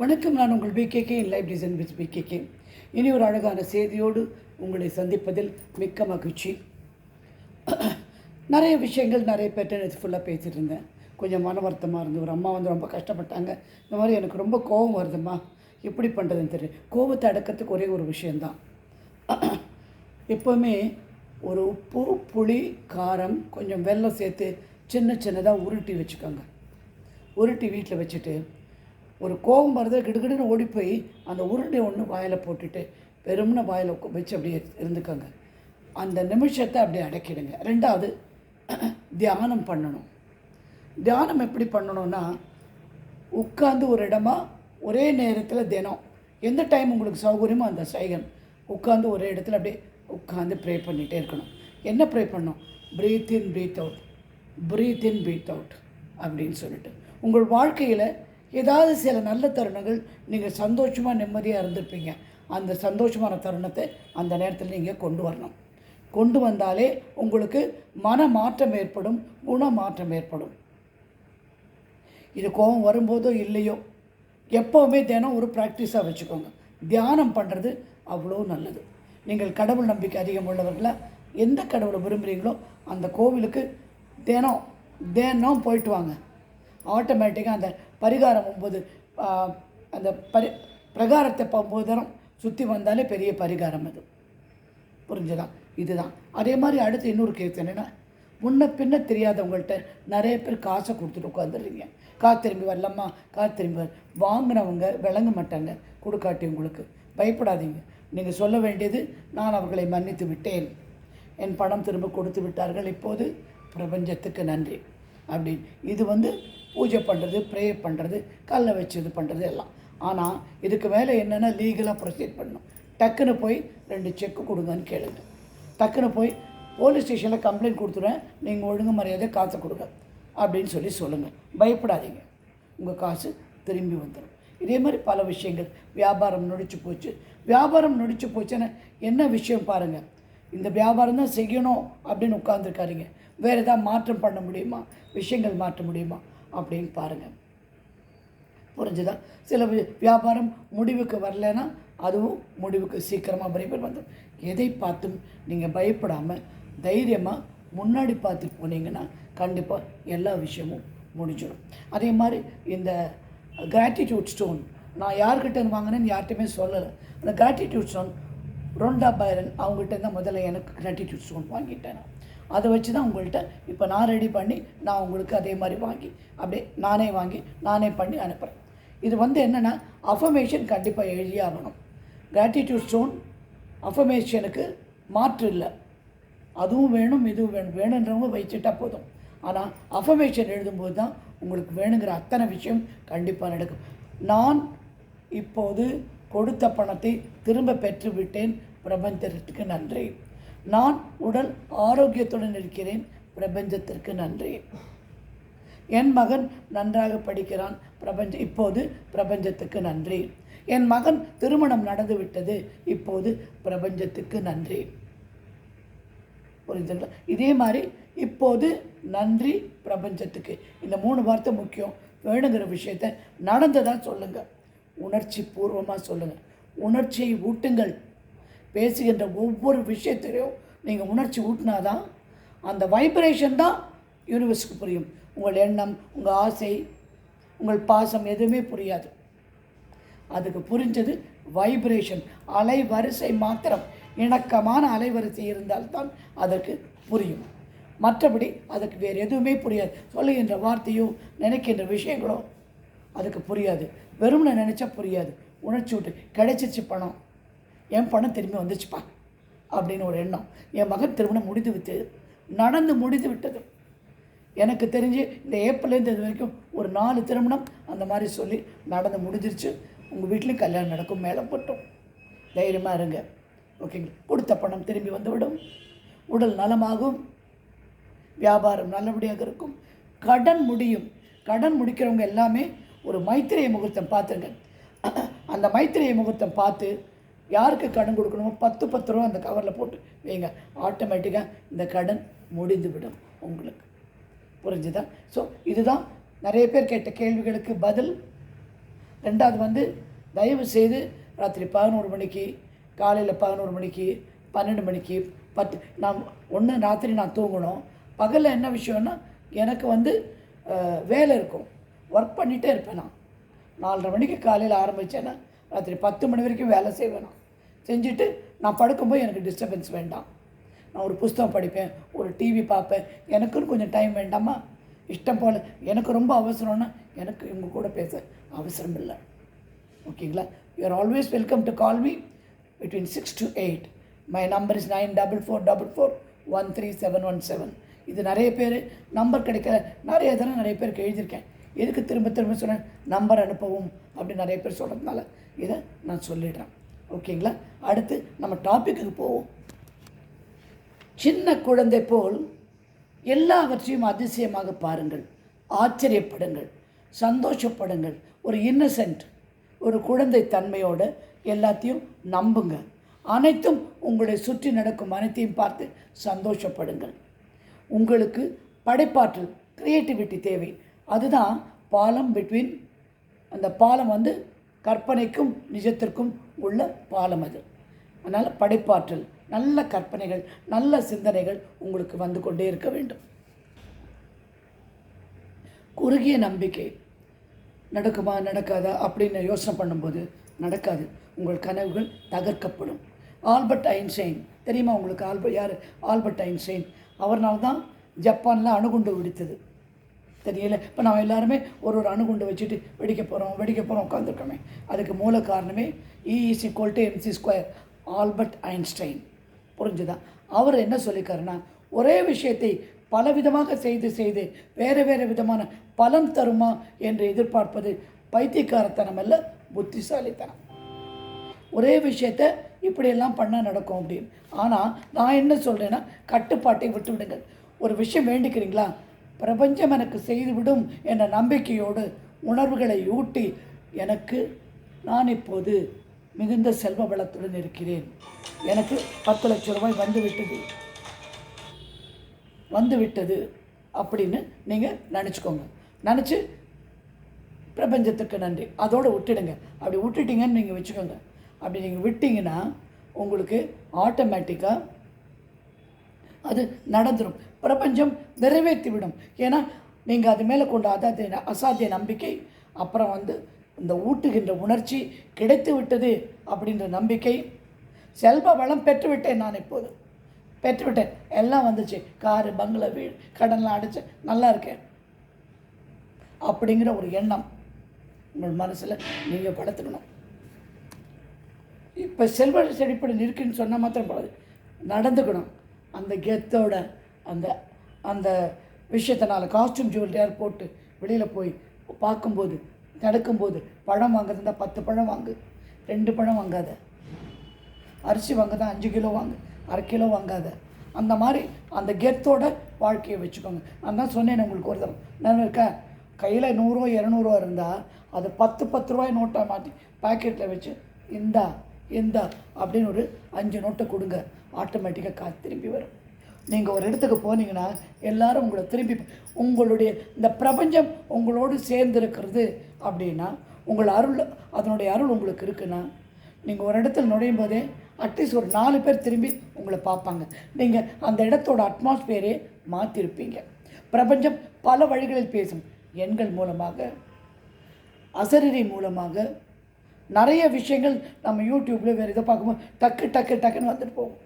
வணக்கம் நான் உங்கள் பிகேகே இன் லைஃப் டிசைன் வித் பிகேகே இனி ஒரு அழகான செய்தியோடு உங்களை சந்திப்பதில் மிக்க மகிழ்ச்சி. நிறைய விஷயங்கள் நிறைய பேர்ட்ட ஃபுல்லாக பேசிகிட்டு இருந்தேன். கொஞ்சம் மன வருத்தமாக இருந்து ஒரு அம்மா வந்து ரொம்ப கஷ்டப்பட்டாங்க. இந்த மாதிரி எனக்கு ரொம்ப கோபம் வருதும்மா. எப்படி பண்ணுறதுன்னு தெரியும் கோபத்தை அடக்கிறதுக்கு ஒரே ஒரு விஷயந்தான் எப்போவுமே ஒரு உப்பு புளி காரம் கொஞ்சம் வெல்லம் சேர்த்து சின்ன சின்னதாக உருட்டி வச்சுக்கோங்க. உருட்டி வீட்டில் வச்சுட்டு ஒரு கோபம் வருது கிடுகிடுன்னு ஓடி போய் அந்த உருண்டை ஒன்று வாயில் போட்டுட்டு வெறும்ன வாயில் உக்க- வச்சு அப்படியே இருந்துக்கோங்க. அந்த நிமிஷத்தை அப்படியே அடக்கிடுங்க. ரெண்டாவது தியானம் பண்ணணும். தியானம் எப்படி பண்ணணும்னா உட்காந்து ஒரு இடமா ஒரே நேரத்தில் தினம். எந்த டைம் உங்களுக்கு சௌகரியமோ அந்த சைகன் உட்காந்து ஒரே இடத்துல அப்படியே உட்காந்து ப்ரே பண்ணிகிட்டே இருக்கணும். என்ன ப்ரே பண்ணணும்? Breathe in breathe out breathe in breathe out அப்படின்னு சொல்லிட்டு. உங்கள் வாழ்க்கையில் ஏதாவது சில நல்ல தருணங்கள் நீங்கள் சந்தோஷமாக நிம்மதியாக இருந்திருப்பீங்க. அந்த சந்தோஷமான தருணத்தை அந்த நேரத்தில் நீங்கள் கொண்டு வரணும். கொண்டு வந்தாலே உங்களுக்கு மன மாற்றம் ஏற்படும் குண மாற்றம் ஏற்படும். இது கோபம் வரும்போதோ இல்லையோ எப்போவுமே தினம் ஒரு ப்ராக்டிஸாக வச்சுக்கோங்க. தியானம் பண்ணுறது அவ்வளோ நல்லது. நீங்கள் கடவுள் நம்பிக்கை அதிகம் உள்ளவர்களா எந்த கடவுளை விரும்புகிறீங்களோ அந்த கோவிலுக்கு தினம் தினம் போயிட்டு வாங்க. ஆட்டோமேட்டிக்காக அந்த பரிகாரம் ஒம்பது அந்த பரி பிரகாரத்தை ஒம்பது தரம் சுற்றி வந்தாலே பெரிய பரிகாரம் அது. புரிஞ்சுதா? இதுதான் அதே மாதிரி அடுத்து இன்னொரு கேஸ் என்னென்னா முன்ன பின்ன தெரியாதவங்கள்ட்ட நிறைய பேர் காசை கொடுத்துட்டு உட்காந்துருவீங்க காசு திரும்பி வரலம்மா காசு திரும்பி வர வாங்கினவங்க விளங்க மாட்டாங்க கொடுக்காட்டி உங்களுக்கு. பயப்படாதீங்க. நீங்கள் சொல்ல வேண்டியது நான் அவர்களை மன்னித்து விட்டேன். என் பணம் திரும்ப கொடுத்து விட்டார்கள். இப்போது பிரபஞ்சத்துக்கு நன்றி. அப்படின்னு. இது வந்து பூஜை பண்ணுறது ப்ரே பண்ணுறது கல்லை வச்சு இது பண்ணுறது எல்லாம். ஆனால் இதுக்கு மேலே என்னென்னா லீகலாக ப்ரொசீட் பண்ணணும். டக்குன்னு போய் ரெண்டு செக்கு கொடுங்கன்னு கேளுங்க. டக்குன்னு போய் போலீஸ் ஸ்டேஷனில் கம்ப்ளைண்ட் கொடுத்துருவேன் நீங்கள் ஒழுங்கு மரியாதை காசை கொடுங்க அப்படின்னு சொல்லி சொல்லுங்கள் பயப்படாதீங்க. உங்கள் காசு திரும்பி வந்துடும் இதே மாதிரி பல விஷயங்கள். வியாபாரம் நொடிச்சு போச்சு. வியாபாரம் நொடிச்சு போச்சுன்னா என்ன விஷயம் பாருங்கள் இந்த வியாபாரம் தான் செய்யணும் அப்படின்னு உட்காந்துருக்காருங்க வேறு ஏதாவது மாற்றம் பண்ண முடியுமா? விஷயங்கள் மாற்ற முடியுமா? அப்படின்னு பாருங்கள் புரிஞ்சுதா? சில வியாபாரம் முடிவுக்கு வரலைன்னா அதுவும் முடிவுக்கு சீக்கிரமாக விரைவில் வந்துடும் எதை பார்த்தும் நீங்கள் பயப்படாமல் தைரியமாக முன்னாடி பார்த்து போனீங்கன்னா கண்டிப்பாக எல்லா விஷயமும் முடிஞ்சிடும் அதே மாதிரி இந்த கிராட்டிடியூட் ஸ்டோன் நான் யார்கிட்ட வாங்கினேன்னு யார்கிட்டையுமே சொல்லலை. அந்த கிராட்டிடியூட் ஸ்டோன் ரொண்டா பைரன் அவங்ககிட்ட தான் முதல்ல எனக்கு கிராட்டிடியூட் ஸ்டோன் வாங்கிட்டேன் நான். அதை வச்சு தான் உங்கள்கிட்ட இப்போ நான் ரெடி பண்ணி நான் உங்களுக்கு அதே மாதிரி வாங்கி அப்படியே நானே வாங்கி நானே பண்ணி அனுப்புகிறேன் இது வந்து என்னென்னா அஃபர்மேஷன் கண்டிப்பாக எழுதியே ஆகணும். கிராட்டிடியூட் ஸ்டோன் அஃபர்மேஷனுக்கு மாற்று இல்லை. அதுவும் வேணும் இதுவும் வேணும். வேணுன்றவங்க வச்சுட்டா போதும். ஆனால் அஃபர்மேஷன் எழுதும்போது தான் உங்களுக்கு வேணுங்கிற அத்தனை விஷயம் கண்டிப்பாக நடக்கும். நான் இப்போது கொடுத்த பணத்தை திரும்ப பெற்று விட்டேன். பிரபஞ்சத்திற்கு நன்றி. நான் உடல் ஆரோக்கியத்துடன் இருக்கிறேன். பிரபஞ்சத்திற்கு நன்றி. என் மகன் நன்றாக படிக்கிறான். பிரபஞ்ச இப்போது பிரபஞ்சத்துக்கு நன்றி. என் மகன் திருமணம் நடந்துவிட்டது. இப்போது பிரபஞ்சத்துக்கு நன்றி. புரிஞ்சுங்களா இதே மாதிரி இப்போது நன்றி பிரபஞ்சத்துக்கு. இந்த மூணு வார்த்தை முக்கியம். வேணுங்கிற விஷயத்த நடந்ததாக சொல்லுங்கள் உணர்ச்சி பூர்வமாக சொல்லுங்கள் உணர்ச்சியை ஊட்டுங்கள். பேசுகின்ற ஒவ்வொரு விஷயத்திலையும் நீங்கள் உணர்ச்சி ஊட்டினாதான் அந்த வைப்ரேஷன் தான் யூனிவர்ஸுக்கு புரியும். உங்கள் எண்ணம் உங்கள் ஆசை உங்கள் பாசம் எதுவுமே புரியாது. அதுக்கு புரிஞ்சது வைப்ரேஷன் அலைவரிசை மாத்திரம். இணக்கமான அலைவரிசை இருந்தால்தான் அதற்கு புரியும். மற்றபடி அதுக்கு வேறு எதுவுமே புரியாது. சொல்லுகின்ற வார்த்தையோ நினைக்கின்ற விஷயங்களோ அதுக்கு புரியாது. வெறும்னு நினச்சா புரியாது. உணர்ச்சி விட்டு கிடைச்சிச்சு பணம். என் பணம் திரும்பி வந்துச்சுப்பா அப்படின்னு ஒரு எண்ணம். என் மகன் திருமணம் முடிந்து விட்டது நடந்து முடிந்து விட்டது. எனக்கு தெரிஞ்சு இந்த ஏப்ரல்லேருந்து இது வரைக்கும் ஒரு நாலு திருமணம் அந்த மாதிரி சொல்லி நடந்து முடிஞ்சிருச்சு. உங்கள் வீட்லேயும் கல்யாணம் நடக்கும் மேலே போட்டோம். தைரியமாக இருங்க. ஓகேங்களா கொடுத்த பணம் திரும்பி வந்துவிடும். உடல் நலமாகும். வியாபாரம் நல்லபடியாக இருக்கும். கடன் முடியும். கடன் முடிக்கிறவங்க எல்லாமே ஒரு மைத்திரிய முகூர்த்தம் பார்த்துருங்க. அந்த மைத்திரிய முகூர்த்தம் பார்த்து யாருக்கு கடன் கொடுக்கணுமோ பத்து பத்து ரூபா அந்த கவரில் போட்டு வைங்க. ஆட்டோமேட்டிக்காக இந்த கடன் முடிந்து விடும் உங்களுக்கு. புரிஞ்சுதா? ஸோ இதுதான் நிறைய பேர் கேட்ட கேள்விகளுக்கு பதில். ரெண்டாவது வந்து தயவு செய்து ராத்திரி பதினோரு மணிக்கு காலையில் பதினோரு மணிக்கு பன்னெண்டு மணிக்கு பத்து நான் ஒன்று ராத்திரி நான் தூங்கணும். பகலில் என்ன விஷயம்னா எனக்கு வந்து வேலை இருக்கும். ஒர்க் பண்ணிகிட்டே இருப்பேன் நான். நாலரை மணிக்கு காலையில் ஆரம்பித்தேன்னா ராத்திரி பத்து மணி வரைக்கும் வேலை செய்வேணும் செஞ்சுட்டு நான் படுக்கும்போது எனக்கு டிஸ்டர்பன்ஸ் வேண்டாம். நான் ஒரு புஸ்தகம் படிப்பேன் ஒரு டிவி பார்ப்பேன். எனக்குன்னு கொஞ்சம் டைம் வேண்டாமா? இஷ்டம் போல். எனக்கு ரொம்ப அவசரம்னா எனக்கு இவங்க கூட பேச அவசரம் இல்லை. ஓகேங்களா? You are always welcome to call me between six to eight my number is nine double four double four one three seven one seven இது நிறைய பேர் நம்பர் கிடைக்கல. நிறைய தடவை நிறைய பேருக்கு எழுதியிருக்கேன். எதுக்கு திரும்ப திரும்ப சொன்னேன்? நம்பர் அனுப்பவும் அப்படின்னு நிறைய பேர் சொல்கிறதுனால இதை நான் சொல்லிடுறேன். ஓகேங்களா? அடுத்து நம்ம டாப்பிக்கு போவோம். சின்ன குழந்தை போல் எல்லாவற்றையும் அதிசயமாக பாருங்கள். ஆச்சரியப்படுங்கள். சந்தோஷப்படுங்கள். ஒரு இன்னசென்ட் ஒரு குழந்தை தன்மையோடு எல்லாத்தையும் நம்புங்க. அனைத்தும் உங்களை சுற்றி நடக்கும் அனைத்தையும் பார்த்து சந்தோஷப்படுங்கள். உங்களுக்கு படைப்பாற்றல் க்ரியேட்டிவிட்டி தேவை. அதுதான் பாலம் பிட்வீன் அந்த பாலம் வந்து கற்பனைக்கும் நிஜத்திற்கும் உள்ள பாலம் அது. அதனால் படைப்பாற்றல் நல்ல கற்பனைகள் நல்ல சிந்தனைகள் உங்களுக்கு வந்து கொண்டே இருக்க வேண்டும். குறுகிய நம்பிக்கை. நடக்குமா நடக்காதா அப்படின்னு யோசனை பண்ணும்போது நடக்காது. உங்கள் கனவுகள் தகர்க்கப்படும். Albert Einstein. தெரியுமா உங்களுக்கு ஆல்பர்ட் யார்? Albert Einstein. அவர்னால் தான் ஜப்பானில் அணுகுண்டு வெடித்தது தெரியல. இப்போ நம்ம எல்லாருமே ஒரு ஒரு அணுகுண்டு வச்சுட்டு வெடிக்க போகிறோம் வெடிக்க போகிறோம் உட்காந்துருக்கோமே அதுக்கு மூல காரணமே EEC is MC square Albert Einstein புரிஞ்சுதா? அவர் என்ன சொல்லியிருக்காருன்னா ஒரே விஷயத்தை பலவிதமாக செய்து செய்து வேறு வேறு விதமான பலன் தருமா என்று எதிர்பார்ப்பது பைத்தியக்காரத்தனம் அல்ல புத்திசாலித்தனம். ஒரே விஷயத்த இப்படியெல்லாம் பண்ணால் நடக்கும் அப்படின்னு. ஆனால் நான் என்ன சொல்கிறேன்னா கட்டுப்பாட்டை விட்டு விடுங்கள் ஒரு விஷயம் வேண்டிக்கிறீங்களா? பிரபஞ்சம் எனக்கு செய்துவிடும் என்ற நம்பிக்கையோடு உணர்வுகளை ஊட்டி எனக்கு நான் இப்போது மிகுந்த செல்வ வளத்துடன் இருக்கிறேன். எனக்கு பத்து லட்சம் ரூபாய் வந்து விட்டது வந்து விட்டது அப்படின்னு நீங்கள் நினச்சிக்கோங்க. நினச்சி பிரபஞ்சத்துக்கு நன்றி. அதோடு விட்டுடுங்க. அப்படி விட்டுட்டீங்கன்னு நீங்கள் வச்சுக்கோங்க. அப்படி நீங்கள் விட்டிங்கன்னா உங்களுக்கு ஆட்டோமேட்டிக்காக அது நடந்துடும் பிரபஞ்சம் நிறைவேற்றி விடும் ஏன்னா நீங்கள் அது மேலே கொண்ட அதாத்திய அசாத்திய நம்பிக்கை அப்புறம் வந்து இந்த ஊட்டுகின்ற உணர்ச்சி கிடைத்து விட்டது அப்படின்ற நம்பிக்கை. செல்வ வளம் பெற்றுவிட்டேன் நான் இப்போது. பெற்றுவிட்டேன். எல்லாம் வந்துச்சு. காரு பங்களா வீடு கடன்லாம் அடித்து நல்லா இருக்கேன். அப்படிங்கிற ஒரு எண்ணம் உங்கள் மனசில் நீங்கள் படுத்துக்கணும். இப்போ செல்வ செழிப்புடன் இருக்குன்னு சொன்னால் மாத்திரம் போகாது நடந்துக்கணும். அந்த கெத்தோட அந்த அந்த விஷயத்தினால காஸ்டியூம் ஜுவல்ரியார் போட்டு வெளியில் போய் பார்க்கும்போது நடக்கும்போது பழம் வாங்குறதா பத்து பழம் வாங்கு. ரெண்டு பழம் வாங்காத. அரிசி வாங்குறதா அஞ்சு கிலோ வாங்கு. அரை கிலோ வாங்காத. அந்த மாதிரி அந்த கெத்தோட வாழ்க்கையை வச்சுக்கோங்க. நான் தான் சொன்னேன் உங்களுக்கு ஒரு தரம் நான் இருக்கேன் கையில் நூறுரூவா இரநூறுவா இருந்தால் அது பத்து பத்து ரூபாய் நோட்டை மாற்றி பாக்கெட்டில் வச்சு இந்தா இந்தா அப்படின்னு ஒரு அஞ்சு நோட்டை கொடுங்க. ஆட்டோமேட்டிக்காக காசு திரும்பி வரும். நீங்கள் ஒரு இடத்துக்கு போனீங்கன்னா எல்லாரும் உங்களை திரும்பி உங்களுடைய இந்த பிரபஞ்சம் உங்களோடு சேர்ந்துருக்கிறது அப்படின்னா உங்கள் அருள் அதனுடைய அருள் உங்களுக்கு இருக்குன்னா நீங்கள் ஒரு இடத்துல நுழையும் போதே அட்லீஸ்ட் ஒரு நாலு பேர் திரும்பி உங்களை பார்ப்பாங்க. நீங்கள் அந்த இடத்தோட அட்மாஸ்பியரே மாற்றிருப்பீங்க பிரபஞ்சம் பல வழிகளில் பேசும். எண்கள் மூலமாக அசரீரி மூலமாக நிறைய விஷயங்கள் நம்ம யூடியூப்பில் வேறு இதை பார்க்கும்போது டக்கு டக்கு டக்குன்னு வந்துட்டு போகும்.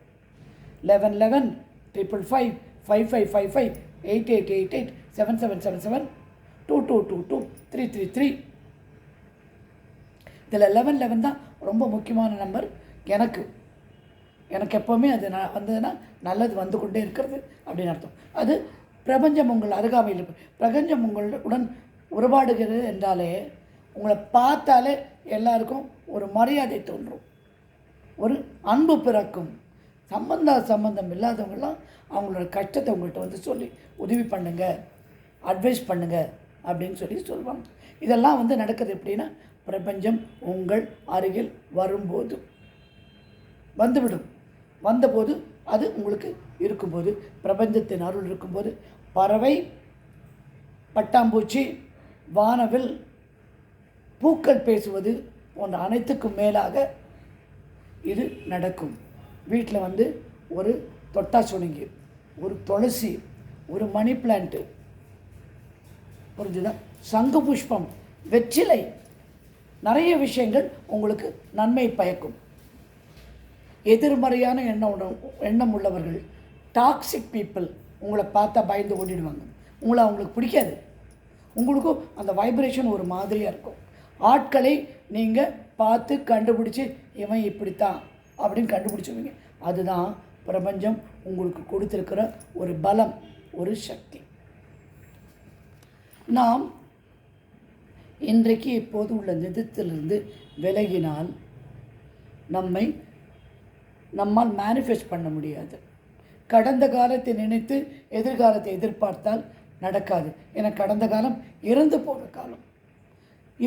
Eleven eleven triple five five five five five eight eight eight eight seven seven seven seven two two two two three three three இதில் லெவன் லெவன் தான் ரொம்ப முக்கியமான நம்பர் எனக்கு எனக்கு எப்போவுமே அது நான் வந்ததுன்னா நல்லது வந்து கொண்டே இருக்கிறது அப்படின்னு அர்த்தம். அது பிரபஞ்சம் உங்கள் அருகாமையில் பிரபஞ்சம் உங்களுடன் உறவாடுகிறது என்றாலே உங்களை பார்த்தாலே எல்லாருக்கும் ஒரு மரியாதை தோன்றும். ஒரு அன்பு பிறக்கும். சம்பந்த சம்பந்தம் இல்லாதவங்களாம் அவங்களோட கஷ்டத்தை உங்கள்கிட்ட வந்து சொல்லி உதவி பண்ணுங்க அட்வைஸ் பண்ணுங்க அப்படின்னு சொல்லி சொல்லுவாங்க. இதெல்லாம் வந்து நடக்குது எப்படின்னா பிரபஞ்சம் உங்கள் அருகில் வரும்போது வந்துவிடும். வந்தபோது அது உங்களுக்கு இருக்கும்போது பிரபஞ்சத்தின் அருள் இருக்கும்போது பறவை பட்டாம்பூச்சி வானவில் பூக்கள் பேசுவது போன்ற அனைத்துக்கும் மேலாக இது நடக்கும். வீட்டில் வந்து ஒரு தொட்டா சுணுங்கி ஒரு துளசி ஒரு மணி பிளான்ட்டு புரிஞ்சுதா? சங்கு புஷ்பம் வெற்றிலை. நிறைய விஷயங்கள் உங்களுக்கு நன்மை பயக்கும். எதிர்மறையான எண்ணம் எண்ணம் உள்ளவர்கள் டாக்ஸிக் பீப்புள் உங்களை பார்த்தா பயந்து ஓடிடுவாங்க உங்களை அவங்களுக்கு பிடிக்காது. உங்களுக்கும் அந்த வைப்ரேஷன் ஒரு மாதிரியாக இருக்கும். ஆட்களை நீங்கள் பார்த்து கண்டுபிடிச்சி இவன் இப்படித்தான். அப்படின்னு கண்டுபிடிச்சிருவீங்க அதுதான் பிரபஞ்சம் உங்களுக்கு கொடுத்துருக்கிற ஒரு பலம் ஒரு சக்தி. நாம் இன்றைக்கு இப்போது உள்ள நிதத்திலிருந்து விலகினால் நம்மை நம்மால் மேனிஃபெஸ்ட் பண்ண முடியாது. கடந்த காலத்தை நினைத்து எதிர்காலத்தை எதிர்பார்த்தால் நடக்காது. ஏன்னா கடந்த காலம் இறந்து போன காலம்.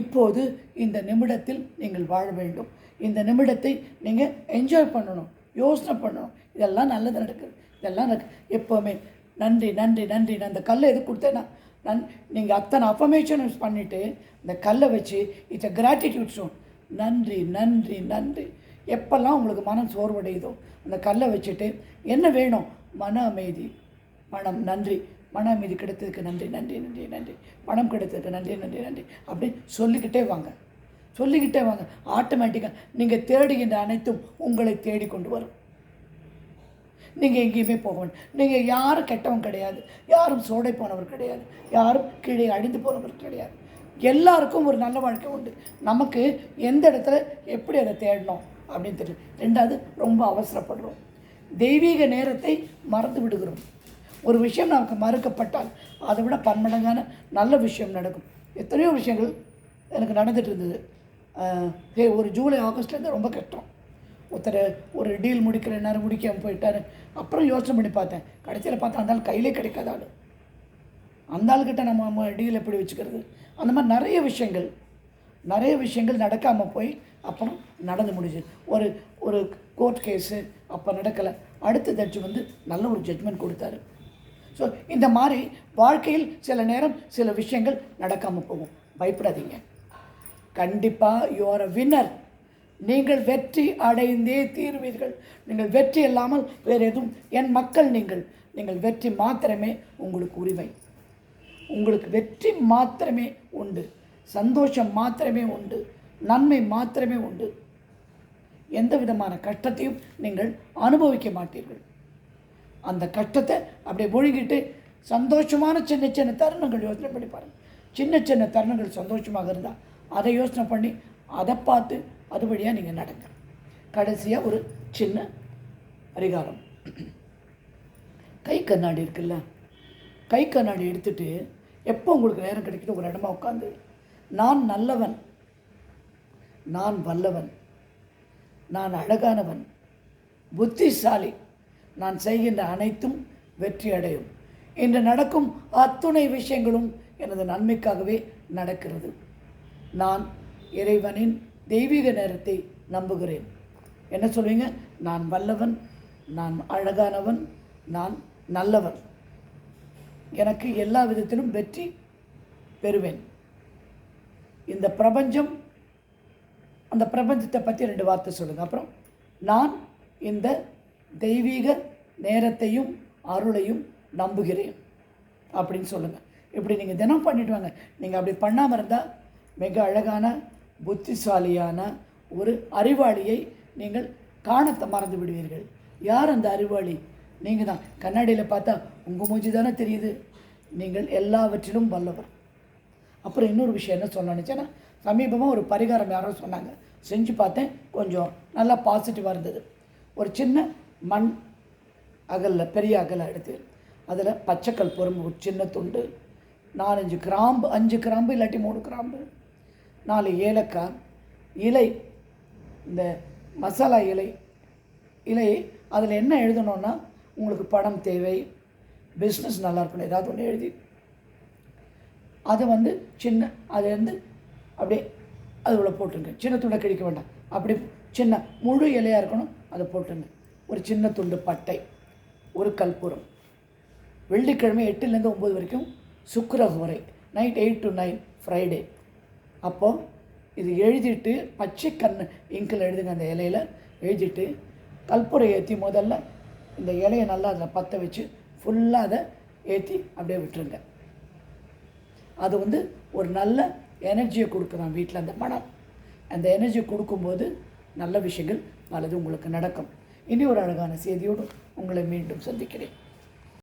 இப்போது இந்த நிமிடத்தில் நீங்கள் வாழ வேண்டும். இந்த நிமிடத்தை நீங்கள் என்ஜாய் பண்ணணும் யோசனை பண்ணணும். இதெல்லாம் நல்லது நடக்குது. இதெல்லாம் நடக்கு எப்போவுமே நன்றி நன்றி நன்றி. நான் இந்த கல்லை எது கொடுத்தேன்னா நன் நீங்கள் அத்தனை அஃபர்மேஷன்ஸ் பண்ணிவிட்டு இந்த கல்லை வச்சு இட்ஸ் அ கிராட்டிடியூட் ஸ்டோன் நன்றி நன்றி நன்றி. எப்பெல்லாம் உங்களுக்கு மனம் சோர்வடையுதோ அந்த கல்லை வச்சுட்டு என்ன வேணும்? மன அமைதி மனம் நன்றி. மனம் இது கிடைத்ததுக்கு நன்றி நன்றி நன்றி நன்றி. பணம் கிடைத்ததுக்கு நன்றி நன்றி நன்றி. அப்படின்னு சொல்லிக்கிட்டே வாங்க. சொல்லிக்கிட்டே வாங்க. ஆட்டோமேட்டிக்காக நீங்கள் தேடுகின்ற அனைத்தும் உங்களை தேடி கொண்டு வரும். நீங்கள் எங்கேயுமே போக வேண்டாம் நீங்கள் யாரும் கெட்டவன் கிடையாது. யாரும் சோடை போனவர் கிடையாது. யாரும் கீழே அழிந்து போனவர் கிடையாது. எல்லாருக்கும் ஒரு நல்ல வாழ்க்கை உண்டு. நமக்கு எந்த இடத்துல எப்படி அதை தேடணும் அப்படின்னு தெரியும் ரெண்டாவது ரொம்ப அவசரப்படுறோம். தெய்வீக நேரத்தை மறந்து விடுகிறோம். ஒரு விஷயம் நமக்கு மறுக்கப்பட்டால் அதை விட பன்மடங்கான நல்ல விஷயம் நடக்கும். எத்தனையோ விஷயங்கள் எனக்கு நடந்துட்டு இருந்தது. ஹே ஒரு ஜூலை ஆகஸ்ட்லேருந்து ரொம்ப கஷ்டம். ஒருத்தர் ஒரு டீல் முடிக்கிற நேரம் முடிக்காமல் போயிட்டாரு. அப்புறம் யோசனை பண்ணி பார்த்தேன். கடைசியில் பார்த்தா அந்த ஆள் கையிலே கிடைக்காத ஆள். அந்த ஆள்கிட்ட நம்ம நம்ம டீல் எப்படி வச்சுக்கிறது? அந்த மாதிரி நிறைய விஷயங்கள் நிறைய விஷயங்கள் நடக்காமல் போய் அப்புறம் நடந்து முடிஞ்சு ஒரு ஒரு கோர்ட் கேஸு அப்போ நடக்கலை. அடுத்த ஜட்ஜு வந்து நல்ல ஒரு ஜட்மெண்ட் கொடுத்தாரு. ஸோ இந்த மாதிரி வாழ்க்கையில் சில நேரம் சில விஷயங்கள் நடக்காமல் போகும். பயப்படாதீங்க. கண்டிப்பாக யூ ஆர் அ வின்னர் நீங்கள் வெற்றி அடைந்தே தீர்வீர்கள். நீங்கள் வெற்றி இல்லாமல் வேறு எதுவும் என் மக்கள் நீங்கள் நீங்கள் வெற்றி மாத்திரமே உங்களுக்கு உரிமை. உங்களுக்கு வெற்றி மாத்திரமே உண்டு. சந்தோஷம் மாத்திரமே உண்டு. நன்மை மாத்திரமே உண்டு. எந்த விதமான கஷ்டத்தையும் நீங்கள் அனுபவிக்க மாட்டீர்கள். அந்த கஷ்டத்தை அப்படியே மூழ்கிட்டு சந்தோஷமான சின்ன சின்ன தருணங்கள் யோசனை பண்ணி பாருங்கள் சின்ன சின்ன தருணங்கள் சந்தோஷமாக இருந்தால் அதை யோசனை பண்ணி அதை பார்த்து அது வழியாக நீங்கள் நடங்க. கடைசியாக ஒரு சின்ன அதிகாரம் கை கண்ணாடி இருக்குல்ல? கை கண்ணாடி எடுத்துட்டு எப்போ உங்களுக்கு நேரம் கிடைக்கிது ஒரு இடமா உட்காந்து நான் நல்லவன் நான் வல்லவன் நான் அழகானவன் புத்திசாலி நான் செய்கின்ற அனைத்தும் வெற்றி அடையும். இன்று நடக்கும் அத்துணை விஷயங்களும் எனது நன்மைக்காகவே நடக்கிறது. நான் இறைவனின் தெய்வீக நேரத்தை நம்புகிறேன். என்ன சொல்வீங்க? நான் வல்லவன் நான் அழகானவன் நான் நல்லவன். எனக்கு எல்லா விதத்திலும் வெற்றி பெறுவேன். இந்த பிரபஞ்சம் அந்த பிரபஞ்சத்தை பற்றி ரெண்டு வார்த்தை சொல்லுங்கள் அப்புறம் நான் இந்த தெய்வீக நேரத்தையும் அருளையும் நம்புகிறேன். அப்படின்னு சொல்லுங்கள் இப்படி நீங்கள் தினம் பண்ணிட்டு வாங்க. நீங்கள் அப்படி பண்ணாமல் இருந்தால் மிக அழகான புத்திசாலியான ஒரு அறிவாளியை நீங்கள் காணத்தை மறந்து விடுவீர்கள். யார் அந்த அறிவாளி? நீங்கள் தான் கண்ணாடியில் பார்த்தா உங்கள் மூஞ்சி தானே தெரியுது. நீங்கள் எல்லாவற்றிலும் வல்லவர். அப்புறம் இன்னொரு விஷயம் என்ன சொல்ல நினச்சேன்னா சமீபமாக ஒரு பரிகாரம் யாரோ சொன்னாங்க. செஞ்சு பார்த்தேன். கொஞ்சம் நல்லா பாசிட்டிவாக இருந்தது. ஒரு சின்ன மண் அகலில் பெரிய அகலை எடுத்து அதில் பச்சைக்கல் பொறும்பு ஒரு சின்ன துண்டு நாலஞ்சு கிராம்பு அஞ்சு கிராம்பு இல்லாட்டி மூணு கிராம்பு நாலு ஏலக்காய் இலை இந்த மசாலா இலை இலை அதில் என்ன எழுதணும்னா உங்களுக்கு பணம் தேவை பிஸ்னஸ் நல்லா இருக்கணும் ஏதாவது ஒன்று எழுதி. அதை வந்து சின்ன அதை வந்து அப்படியே அது உள்ள போட்டுருங்க. சின்ன துண்டை கிழிக்க வேண்டாம். அப்படி சின்ன முழு இலையாக இருக்கணும் அதை போட்டுருங்க. ஒரு சின்ன துண்டு பட்டை ஒரு கற்பூரம். வெள்ளிக்கிழமை எட்டுலேருந்து ஒம்பது வரைக்கும் சுக்கிரஹோரை night eight to nine Friday. அப்போது இது எழுதிட்டு பச்சை கண் இங்கில் எழுதுங்க அந்த இலையில. எழுதிட்டு கற்பூரை ஏற்றி முதல்ல இந்த இலையை நல்லா அதில் பற்ற வச்சு ஃபுல்லாக அதை ஏற்றி அப்படியே விட்டுருங்க. அது வந்து ஒரு நல்ல எனர்ஜியை கொடுக்குறான் வீட்டில் அந்த மனம். அந்த எனர்ஜியை கொடுக்கும்போது நல்ல விஷயங்கள் நல்லது உங்களுக்கு நடக்கும். இனி ஒரு அழகான செய்தியோடு உங்களை மீண்டும் சந்திக்கிறேன்.